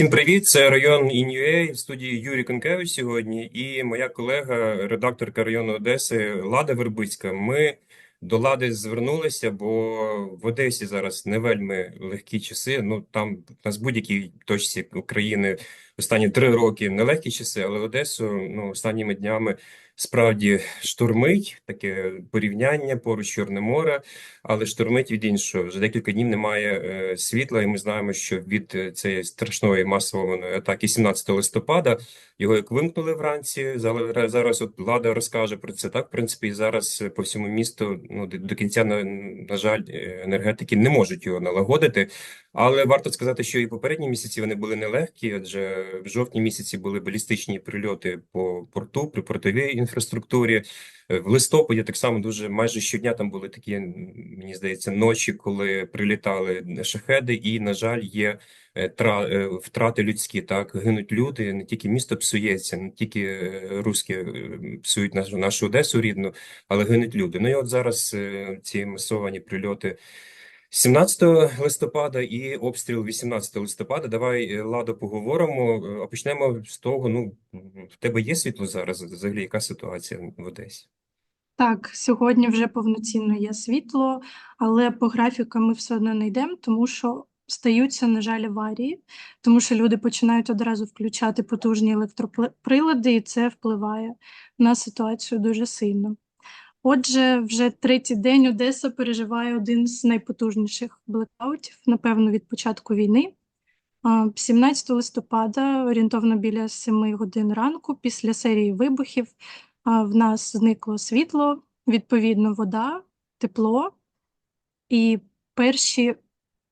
Всім привіт! Це район Ін'юей в студії Юрій Конкевич сьогодні і моя колега, редакторка району Одеси Лада Вербицька. Ми до Лади звернулися, бо в Одесі зараз не вельми легкі часи. Ну там нас будь-якій точці України останні три роки нелегкі часи, але Одесу ну останніми днями справді штурмить таке порівняння поруч Чорне море, але штурмить від іншого. Вже декілька днів немає е, світла, і ми знаємо, що від е, цієї страшної масової атаки 17 листопада його як вимкнули вранці. Зараз от влада розкаже про це. Так, в принципі, і зараз е, по всьому місту ну до, до кінця на, на жаль, е, енергетики не можуть його налагодити. Але варто сказати, що і попередні місяці вони були нелегкі, адже в жовтні місяці були балістичні прильоти по порту, при портовій інфраструктурі. Е, В листопаді так само дуже майже щодня там були такі, мені здається, ночі, коли прилітали шахеди, і, на жаль, є е, е, втрати людські. Так гинуть люди, не тільки місто псується, не тільки руські псують нашу нашу Одесу рідну, але гинуть люди. Ну і от зараз ці масовані прильоти. 17 листопада і обстріл 18 листопада. Давай, е, Ладо, поговоримо. Е, А почнемо з того, ну, в тебе є світло зараз? Взагалі, яка ситуація в Одесі? Так, сьогодні вже повноцінно є світло, але по графікам ми все одно не йдемо, тому що стаються, на жаль, аварії, тому що люди починають одразу включати потужні електроприлади, і це впливає на ситуацію дуже сильно. Отже, вже третій день Одеса переживає один з найпотужніших блекаутів, напевно, від початку війни. 17 листопада, орієнтовно біля 7 годин ранку, після серії вибухів, в нас зникло світло, відповідно, вода, тепло. І перші,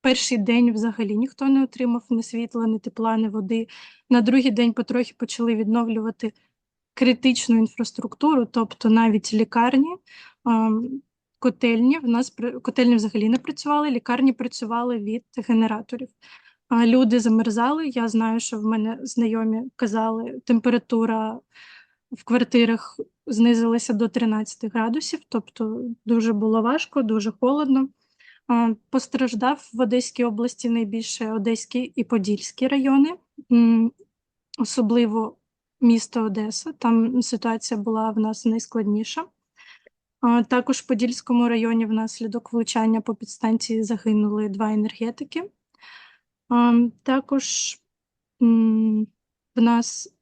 перший день взагалі ніхто не отримав ні світла, ні тепла, ні води. На другий день потрохи почали відновлювати критичну інфраструктуру, тобто навіть лікарні, котельні. В нас котельні взагалі не працювали, лікарні працювали від генераторів. Люди замерзали. Я знаю, що в мене знайомі казали, температура в квартирах знизилася до 13 градусів, тобто дуже було важко, дуже холодно. Постраждав в Одеській області найбільше Одеський і Подільський райони, особливо місто Одеса. Там ситуація була в нас найскладніша. Також в Подільському районі внаслідок влучання по підстанції загинули два енергетики. Також в нас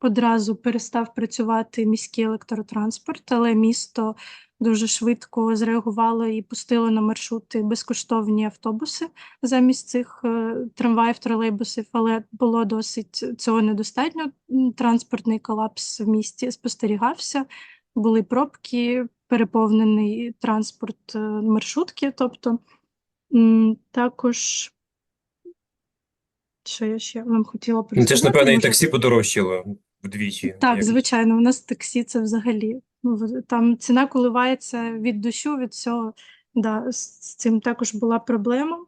одразу перестав працювати міський електротранспорт, але місто дуже швидко зреагувало і пустило на маршрути безкоштовні автобуси замість цих е, трамваїв, тролейбусів, але було досить цього недостатньо. Транспортний колапс в місті спостерігався, були пробки, переповнений транспорт е, маршрутки. Тобто також, що я ще вам хотіла Ну, це ж, напевно, і таксі подорожчало вдвічі. так, Як- звичайно, у нас таксі це взагалі. Ну, Там ціна коливається від дощу, від всього. Да, з цим також була проблема.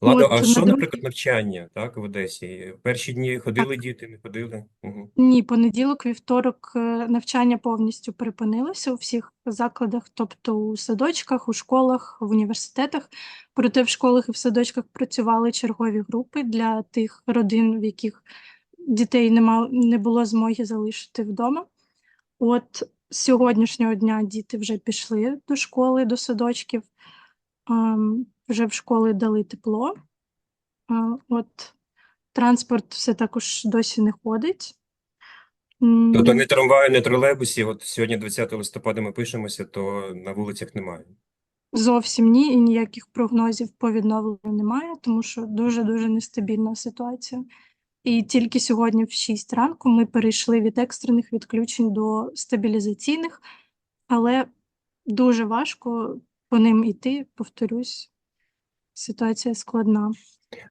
Ладо, От, а що, другий- наприклад, навчання, так, в Одесі? Перші дні ходили діти, не ходили? Угу. Ні, понеділок, вівторок е, навчання повністю припинилося у всіх закладах, тобто у садочках, у школах, в університетах. Проте в школах і в садочках працювали чергові групи для тих родин, в яких дітей нема, не було змоги залишити вдома. От з сьогоднішнього дня діти вже пішли до школи, до садочків, вже в школи дали тепло. От транспорт все також досі не ходить. Тобто не трамваю, не тролейбусів. От сьогодні, 20 листопада, ми пишемося, то на вулицях немає. Зовсім ні, і ніяких прогнозів по відновленню немає, тому що дуже-дуже нестабільна ситуація. І тільки сьогодні в 6 ранку ми перейшли від екстрених відключень до стабілізаційних, але дуже важко по ним іти, повторюсь, ситуація складна.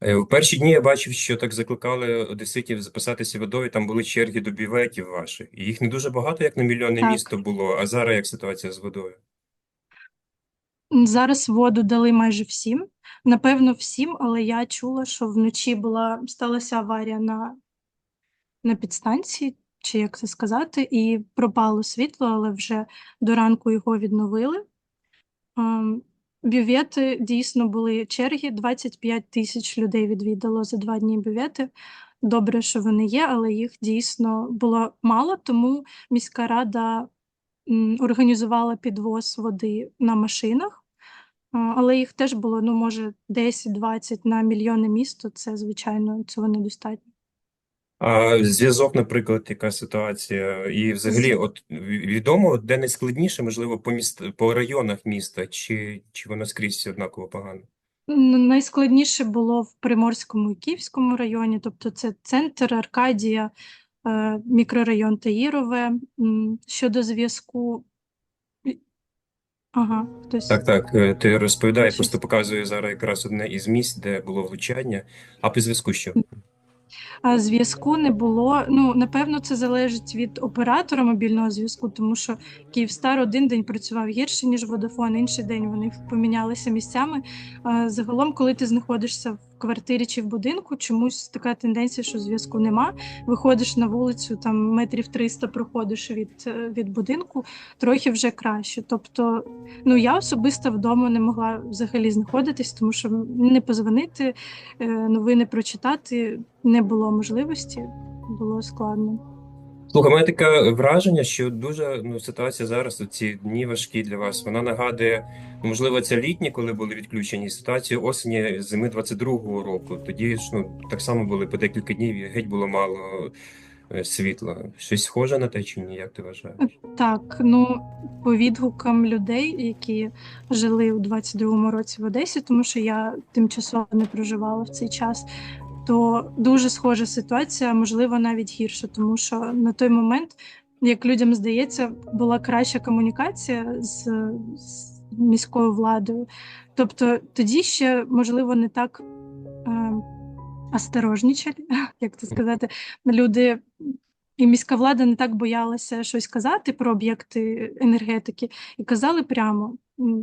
Е, В перші дні я бачив, що так закликали одеситів записатися водою, там були черги до бюветів ваших. І їх не дуже багато, як на мільйонне Так. місто було. А зараз як ситуація з водою? Зараз воду дали майже всім. Напевно, всім, але я чула, що вночі була сталася аварія на, на підстанції, чи як це сказати, і пропало світло, але вже до ранку його відновили. Ем, бювети дійсно були черги. 25 тисяч людей відвідало за два дні бювети. Добре, що вони є, але їх дійсно було мало, тому міська рада організувала підвоз води на машинах. Але їх теж було, ну, може, 10-20 на мільйони місто. Це, звичайно, цього недостатньо. А зв'язок, наприклад, яка ситуація, і взагалі, от відомо, де найскладніше, можливо, по міст, по районах міста, чи, чи воно скрізь однаково погано? Найскладніше було в Приморському і Київському районі, тобто це центр, Аркадія, мікрорайон Таїрове. Щодо зв'язку. Ага, хтось. Так, так, е, ти Щось. просто показую зараз якраз одне із місць, де було влучання, а по зв'язку що? А зв'язку не було. Ну, напевно, це залежить від оператора мобільного зв'язку, тому що Київстар один день працював гірше, ніж Водафон, інший день вони помінялися місцями. А загалом, коли ти знаходишся в квартирі чи в будинку, чомусь така тенденція, що зв'язку нема. Виходиш на вулицю, там метрів 300 проходиш від, е, від будинку, трохи вже краще. Тобто, ну я особисто вдома не могла взагалі знаходитись, тому що не позвонити, е, новини прочитати не було можливості, було складно. Слухай, у мене таке враження, що дуже ну, ситуація зараз, ці дні важкі для вас. Вона нагадує, ну, можливо, це літні, коли були відключені, ситуацію осені зими 22-го року. Тоді ж ну, так само були по декілька днів, і геть було мало е, світла. Щось схоже на те чи ні, як ти вважаєш? Так, ну по відгукам людей, які жили у 22-му році в Одесі, тому що я тимчасово не проживала в цей час, то дуже схожа ситуація, можливо, навіть гірше, тому що на той момент, як людям здається, була краща комунікація з, з міською владою. Тобто тоді ще, можливо, не так е, осторожнічали, як це сказати, люди. І міська влада не так боялася щось казати про об'єкти енергетики і казали прямо.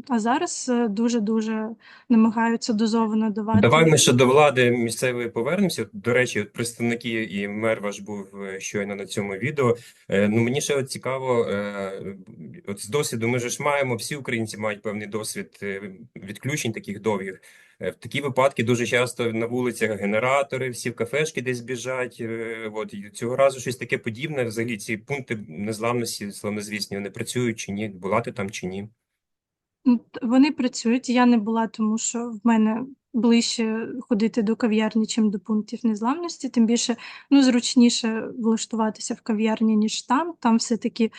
А зараз е, дуже-дуже намагаються дозовано давати. Давай ми ще до влади місцевої повернемося. До речі, представники і мер ваш був е, щойно на цьому відео. Е, Ну мені ще от цікаво, е, от з досвіду ми ж маємо, всі українці мають певний досвід відключень таких довгих. В такі випадки дуже часто на вулицях генератори, всі в кафешки десь біжать. От цього разу щось таке подібне. Взагалі ці пункти незламності, славнозвісні, вони працюють чи ні? Була ти там чи ні? Вони працюють. Я не була, тому що в мене ближче ходити до кав'ярні, чим до пунктів незламності. Тим більше ну, зручніше влаштуватися в кав'ярні, ніж там. Там все-таки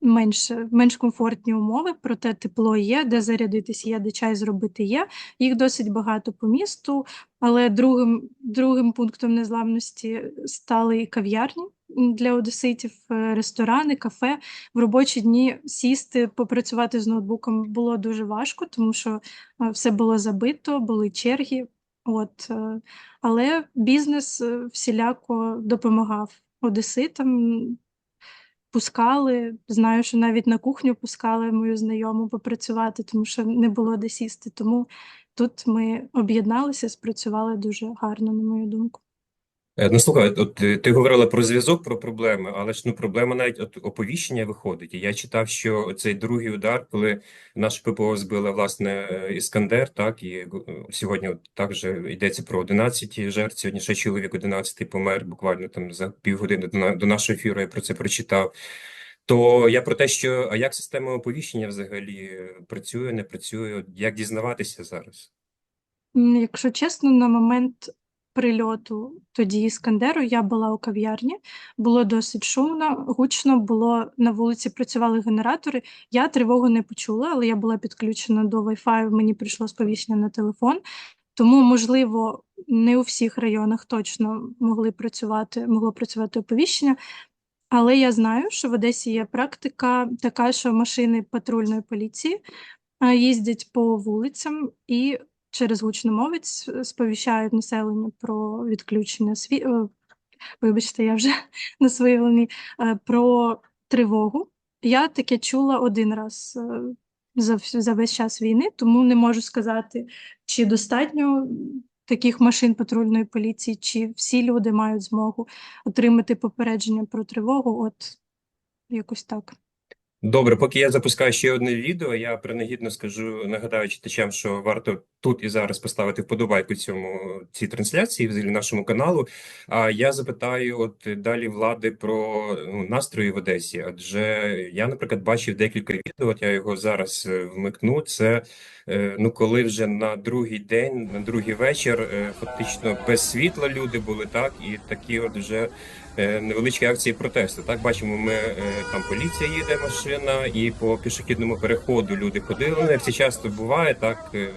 менш, менш комфортні умови, проте тепло є, де зарядитись є, де чай зробити є. Їх досить багато по місту, але другим, другим пунктом незламності стали кав'ярні для одеситів, е, ресторани, кафе. В робочі дні сісти, попрацювати з ноутбуком було дуже важко, тому що е, все було забито, були черги. От, е, але бізнес всіляко допомагав одеситам. Пускали, знаю, що навіть на кухню пускали мою знайому попрацювати, тому що не було де сісти. Тому тут ми об'єдналися, спрацювали дуже гарно, на мою думку. Е, Ну, слухай, от е, ти говорила про зв'язок, про проблеми, але ж ну проблема навіть от оповіщення виходить. Я читав, що цей другий удар, коли наше ППО збила власне е, Іскандер, так і сьогодні от також йдеться про 11 жертв. Сьогодні ще чоловік 11 помер буквально там за півгодини до, до нашого ефіру. Я про це прочитав. То я про те, що а як система оповіщення взагалі працює, не працює? Як дізнаватися зараз? Якщо чесно, на момент прильоту тоді Іскандеру я була у кав'ярні, було досить шумно, гучно було на вулиці, працювали генератори. Я тривогу не почула, але я була підключена до Wi-Fi, мені прийшло сповіщення на телефон. Тому, можливо, не у всіх районах точно могли працювати, могло працювати оповіщення. Але я знаю, що в Одесі є практика така, що машини патрульної поліції їздять по вулицям і через гучномовець е, сповіщають населення про відключення сві... е, Вибачте, я вже на своїй волні е, про тривогу. Я таке чула один раз за, за весь час війни, тому не можу сказати, чи достатньо таких машин патрульної поліції, чи всі люди мають змогу отримати попередження про тривогу. От якось так. Добре, поки я запускаю ще одне відео, я принагідно скажу, нагадаю читачам, що варто тут і зараз поставити вподобайку цьому цій трансляції, взагалі нашому каналу. А я запитаю от далі влади про ну, настрої в Одесі. Адже я, наприклад, бачив декілька відео. От я його зараз е, вмикну. Це е, ну, коли вже на другий день, на другий вечір, е, фактично без світла люди були, так, і такі от вже невеличкі акції протесту. Так, бачимо, ми там поліція їде машина, і по пішохідному переходу люди ходили. Як це часто буває, так е,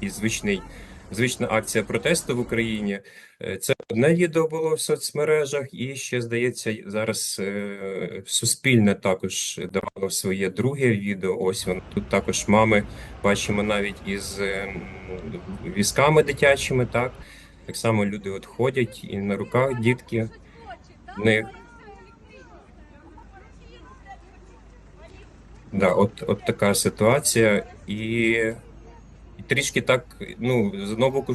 і звичний. Звична акція протесту в Україні. Е, Це одне відео було в соцмережах, і ще здається, зараз е, Суспільне також давало своє друге відео. Ось воно тут також мами бачимо навіть із візками дитячими. Так так само люди от ходять і на руках дітки. В них да, от, от така ситуація, і, і трішки так, ну, з одного боку,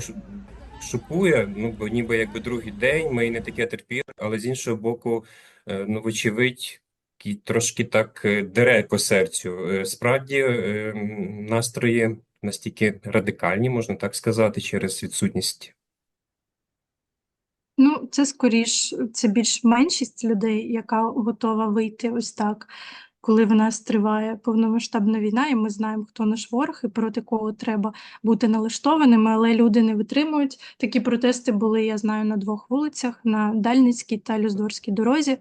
шокує, ну, бо ніби якби другий день, ми і не таке терпіли, але з іншого боку, е, ну, вочевидь, трошки так е, дере по серцю. Е, Справді, настрої настільки радикальні, можна так сказати, через відсутність. Ну, це скоріш, це більш меншість людей, яка готова вийти ось так, коли в нас триває повномасштабна війна, і ми знаємо, хто наш ворог і проти кого треба бути налаштованими, але люди не витримують. Такі протести були, я знаю, на двох вулицях: на Дальницькій та Люздорській дорозі.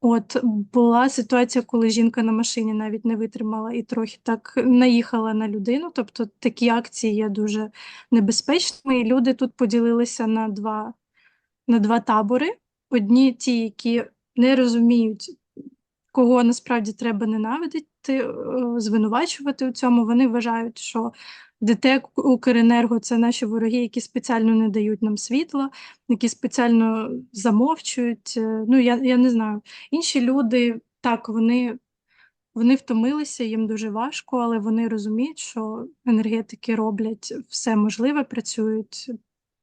От була ситуація, коли жінка на машині навіть не витримала і трохи так наїхала на людину. Тобто такі акції є дуже небезпечними. І люди тут поділилися на два на два табори. Одні ті, які не розуміють, кого насправді треба ненавидити, е, звинувачувати у цьому. Вони вважають, що ДТЕК, Укренерго це наші вороги, які спеціально не дають нам світла, які спеціально замовчують. Е, Ну, я, я не знаю. Інші люди, так, вони. Вони втомилися, їм дуже важко, але вони розуміють, що енергетики роблять все можливе, працюють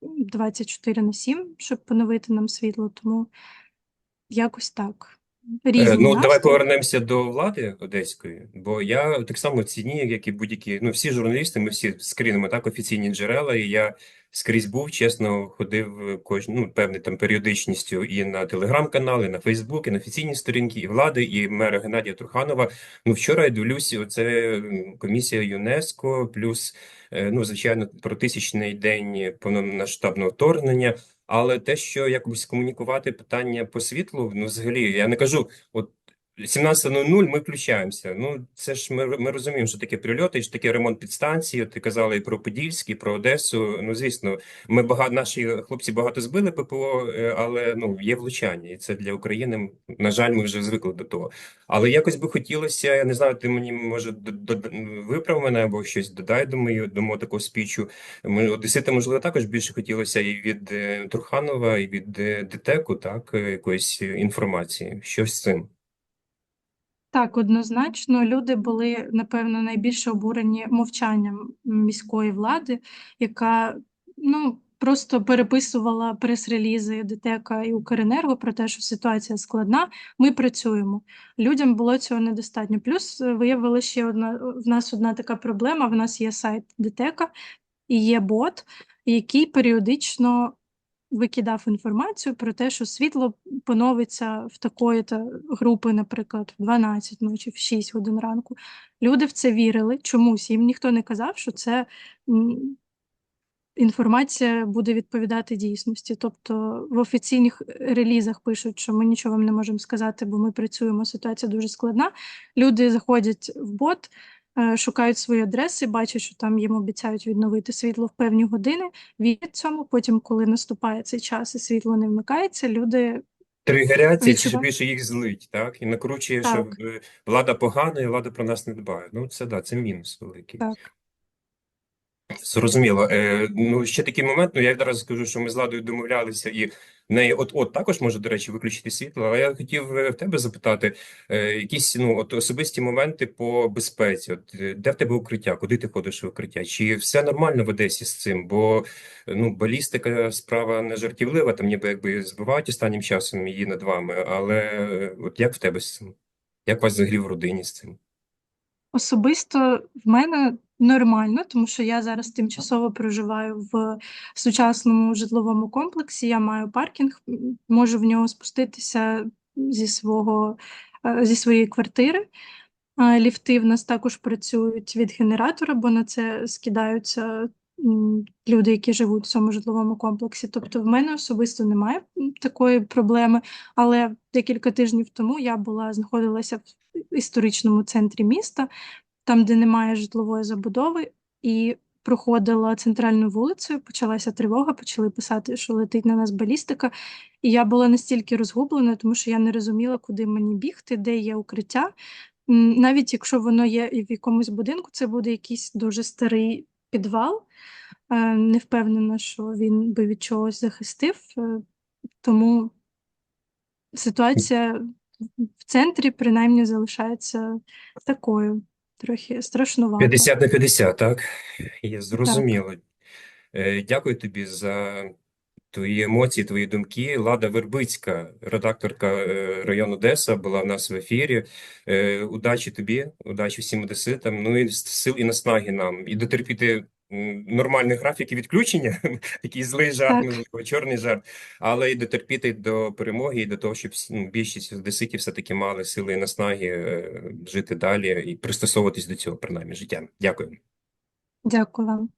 24 на 7, щоб поновити нам світло, тому якось так. Е, Різні Ну, давай повернемося до влади одеської, бо я так само ціні, як і будь-які, ну всі журналісти, ми всі скрінимо так офіційні джерела, і я скрізь був, чесно, ходив кож... ну, певною там періодичністю і на телеграм-канали, і на Фейсбук, і на офіційні сторінки, і влади, і мера Геннадія Труханова. Ну, вчора я дивлюся, оце комісія ЮНЕСКО, плюс, е, ну, звичайно, про тисячний день повномасштабного вторгнення. Але те, що якось комунікувати питання по світлу, ну взагалі, я не кажу, от 17.00 ми включаємося. Ну це ж ми, ми розуміємо, що таке прильоти, що таке ремонт підстанції. Ти казала і про Подільськ, і про Одесу. Ну звісно, ми багато наші хлопці багато збили ППО, е, але ну є влучання, і це для України. На жаль, ми вже звикли до того. Але якось би хотілося, я не знаю, ти мені може д- д- виправ мене або щось додай до до мого такого спічу. Ми Одесита, можливо, також більше хотілося і від е, Труханова, і від е, ДТЕКу, так, якоїсь інформації. Що з цим? Так, однозначно, люди були, напевно, найбільше обурені мовчанням міської влади, яка ну, просто переписувала прес-релізи ДТЕКа і Укренерго про те, що ситуація складна, ми працюємо. Людям було цього недостатньо. Плюс е, виявила ще одна, в нас одна така проблема, в нас є сайт ДТЕКа і є бот, який періодично викидав інформацію про те, що світло поновиться в такої-то групи, наприклад, в 12 ночі, в 6 годин ранку. Люди в це вірили чомусь. Їм ніхто не казав, що це інформація буде відповідати дійсності. Тобто в офіційних релізах пишуть, що ми нічого вам не можемо сказати, бо ми працюємо, ситуація дуже складна. Люди заходять в бот. Е, Шукають свої адреси, бачать, що там їм обіцяють відновити світло в певні години. Вірять цьому. Потім, коли наступає цей час і світло не вмикається, люди Тригеряться, чи ще більше їх злить, так? І накручує, Так. що влада погана, і влада про нас не дбає. Ну, це да, це мінус великий. так. Зрозуміло. Е, ну, ще такий момент, ну я відразу скажу, що ми з Ладою домовлялися, і в неї от-от також може, до речі, виключити світло. Але я хотів е, в тебе запитати, е, якісь ну, от особисті моменти по безпеці. От, е, де в тебе укриття? Куди ти ходиш в укриття? Чи все нормально в Одесі з цим? Бо е, ну, балістика справа не жартівлива, там ніби якби збивають останнім часом її над вами. Але от як в тебе з цим? Як у вас взагалі в родині з цим? Особисто в мене нормально, тому що я зараз тимчасово проживаю в сучасному житловому комплексі. Я маю паркінг, можу в нього спуститися зі свого е, зі своєї квартири. Ліфти в нас також працюють від генератора, бо на це скидаються люди, які живуть в цьому житловому комплексі. Тобто, в мене особисто немає такої проблеми. Але декілька тижнів тому я була знаходилася в історичному центрі міста, там, де немає житлової забудови, і проходила центральною вулицею, почалася тривога, почали писати, що летить на нас балістика. І я була настільки розгублена, тому що я не розуміла, куди мені бігти, де є укриття. Навіть якщо воно є в якомусь будинку, це буде якийсь дуже старий підвал. Е, Не впевнена, що він би від чогось захистив. Е, Тому ситуація в центрі принаймні залишається такою, трохи страшнувато. 50 на 50, так? Я зрозуміло. Е, Дякую тобі за твої емоції, твої думки. Лада Вербицька, редакторка е, району Одеса, була в нас в ефірі. Е, Удачі тобі, удачі всім одеситам, ну і сил і наснаги нам. І дотерпіти нормальний графік і відключення, такий злий жарт, можливо, чорний жарт, але й дотерпіти до перемоги і до того, щоб ну, більшість одеситів все-таки мали сили і наснаги е, жити далі і пристосовуватись до цього, принаймні, життя. Дякую. Дякую вам.